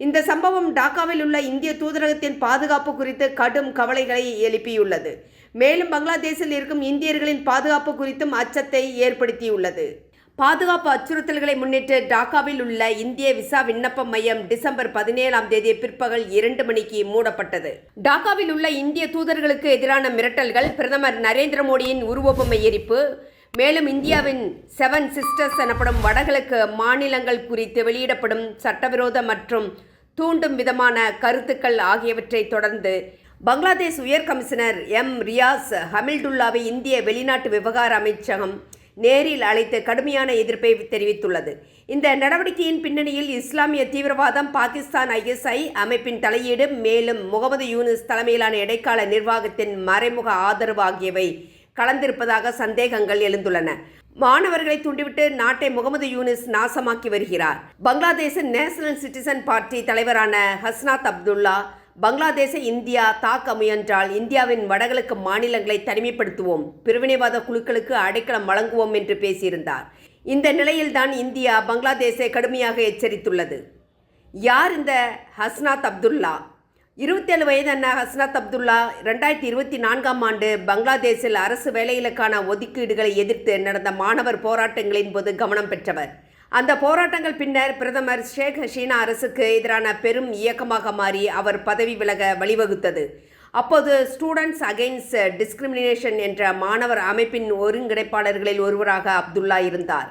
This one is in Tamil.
இந்த சம்பவம் டாக்காவில் உள்ள இந்திய தூதரகத்தின் பாதுகாப்பு குறித்து கடும் கவலைகளை எழுப்பியுள்ளது. மேலும் பங்களாதேஷில் இருக்கும் இந்தியர்களின் பாதுகாப்பு குறித்தும் அச்சத்தை ஏற்படுத்தியுள்ளது. பாதுகாப்பு அச்சுறுத்தல்களை முன்னிட்டு டாக்காவில் உள்ள இந்திய விசா விண்ணப்ப மையம் டிசம்பர் பதினேழாம் தேதி பிற்பகல் இரண்டு மணிக்கு மூடப்பட்டது. டாக்காவில் உள்ள இந்திய தூதர்களுக்கு எதிரான மிரட்டல்கள் பிரதமர் நரேந்திர மோடியின் உருவபொம்மை எரிப்பு மேலும் இந்தியாவின் செவன் சிஸ்டர்ஸ் எனப்படும் வடகிழக்கு மாநிலங்கள் குறித்து வெளியிடப்படும் சட்டவிரோத மற்றும் தூண்டும் விதமான கருத்துக்கள் ஆகியவற்றை தொடர்ந்து பங்களாதேஷ் உயர் கமிஷனர் எம் ரியாஸ் ஹமில்டுல்லாவை இந்திய வெளிநாட்டு விவகார அமைச்சகம் நேரில் அழைத்து கடுமையான எதிர்ப்பை தெரிவித்துள்ளது. இந்த நடவடிக்கையின் பின்னணியில் இஸ்லாமிய தீவிரவாதம் பாகிஸ்தான் ஐஎஸ்ஐ அமைப்பின் தலையீடு மேலும் முகமது யூனிஸ் தலைமையிலான இடைக்கால நிர்வாகத்தின் மறைமுக ஆதரவு ஆகியவை கலந்திருப்பதாக சந்தேகங்கள் எழுந்துள்ளன. மாணவர்களை தூண்டிவிட்டு நாட்டை முகமது யூனிஸ் நாசமாக்கி வருகிறார். பங்களாதேஷின் நேஷனல் சிட்டிசன் பார்ட்டி தலைவரான ஹஸ்னாத் அப்துல்லா பங்களாதேசை இந்தியா தாக்க முயன்றால் இந்தியாவின் வடகிழக்கு மாநிலங்களை தனிமைப்படுத்துவோம் பிரிவினைவாத குழுக்களுக்கு அடைக்கலம் வழங்குவோம் என்று பேசியிருந்தார். இந்த நிலையில்தான் இந்தியா பங்களாதேஷை கடுமையாக எச்சரித்துள்ளது. யார் இந்த ஹஸ்னாத் அப்துல்லா? இருபத்தேழு வயதான ஹஸ்னத் அப்துல்லா ரெண்டாயிரத்தி இருபத்தி நான்காம் ஆண்டு பங்களாதேஷில் அரசு வேலைகளுக்கான ஒதுக்கீடுகளை எதிர்த்து நடந்த மாணவர் போராட்டங்களின் போது கவனம் பெற்றவர். அந்த போராட்டங்கள் பின்னர் பிரதமர் ஷேக் ஹசீனா அரசுக்கு எதிரான பெரும் இயக்கமாக மாறி அவர் பதவி விலக வழிவகுத்தது. அப்போது ஸ்டூடெண்ட்ஸ் அகெயின்ஸ்ட் டிஸ்கிரிமினேஷன் என்ற மாணவர் அமைப்பின் ஒருங்கிணைப்பாளர்களில் ஒருவராக அப்துல்லா இருந்தார்.